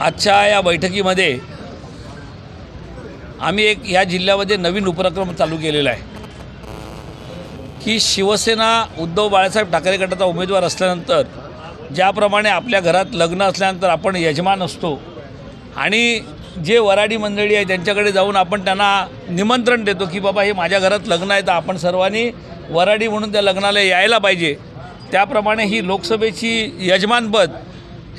आजच्या या बैठकीमध्ये आम्ही एक या जिल्ह्यामध्ये नवीन उपक्रम चालू केलेला आहे. की शिवसेना उद्धव बाळासाहेब ठाकरे गटाचा उमेदवार असल्यानंतर ज्याप्रमाणे आपल्या घरात लग्न असल्यानंतर आपण यजमान असतो आणि जे वराडी मंडळी आहे त्यांच्याकडे जाऊन आपण त्यांना निमंत्रण देतो की बाबा हे माझ्या घरात लग्न आहे तर आपण सर्वांनी वराडी म्हणून त्या लग्नाला यायला पाहिजे. त्याप्रमाणे ही लोकसभेची यजमानपद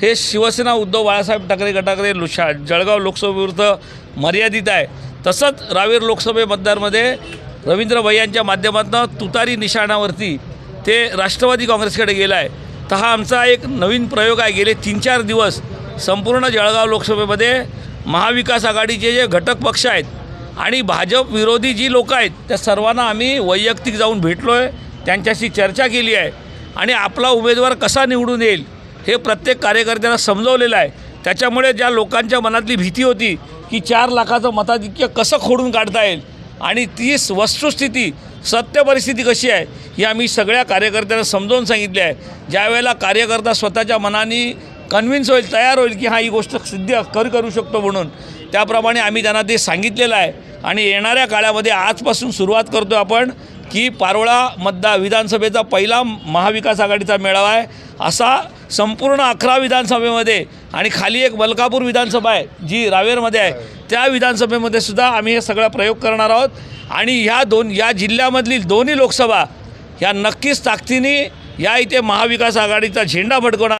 हे शिवसेना उद्धव बाळासाहेब ठाकरे गटाकडे लुशा जळगाव लोकसभेविरुद्ध मर्यादित आहे. तसंच रावेर लोकसभे मतदारमध्ये रवींद्र भैयांच्या माध्यमातून तुतारी निशाणावरती ते राष्ट्रवादी काँग्रेसकडे गेला आहे तर हा आमचा एक नवीन प्रयोग आहे. गेले तीन चार दिवस संपूर्ण जळगाव लोकसभेमध्ये महाविकास आघाडीचे जे घटक पक्ष आहेत आणि भाजप विरोधी जी लोकं आहेत त्या सर्वांना आम्ही वैयक्तिक जाऊन भेटलो आहे त्यांच्याशी चर्चा केली आहे. आणि आपला उमेदवार कसा निवडून येईल हे प्रत्येक कार्यकर्त्यांना समजवलेलं आहे. त्याच्यामुळे ज्या लोकांच्या मनातली भीती होती की चार लाखाचं मताधिक्य कसं खोडून काढता येईल? आणि ती वस्तुस्थिती सत्य परिस्थिती कशी आहे ही आम्ही सगळ्या कार्यकर्त्यांना समजावून सांगितली आहे. ज्यावेळेला कार्यकर्ता स्वतःच्या मनाने कन्व्हिन्स होईल तयार होईल की हा ही गोष्ट सिद्ध कर करू शकतो म्हणून त्याप्रमाणे आम्ही त्यांना ते सांगितलेलं आहे. आणि येणाऱ्या काळामध्ये आजपासून सुरुवात करतो आपण. की पारोळा मतदार विधानसभेचा पहिला महाविकास आघाडीचा मेळावा आहे. असा संपूर्ण अकरा विधानसभेमध्ये आणि खाली एक मलकापूर विधानसभा आहे जी रावेरमध्ये आहे. त्या विधानसभेमध्ये सुद्धा आम्ही हे सगळा प्रयोग करणार आहोत. आणि ह्या दोन या जिल्ह्यामधली दोन्ही लोकसभा ह्या नक्कीच ताकदीने या इथे महाविकास आघाडीचा झेंडा भडकवणार.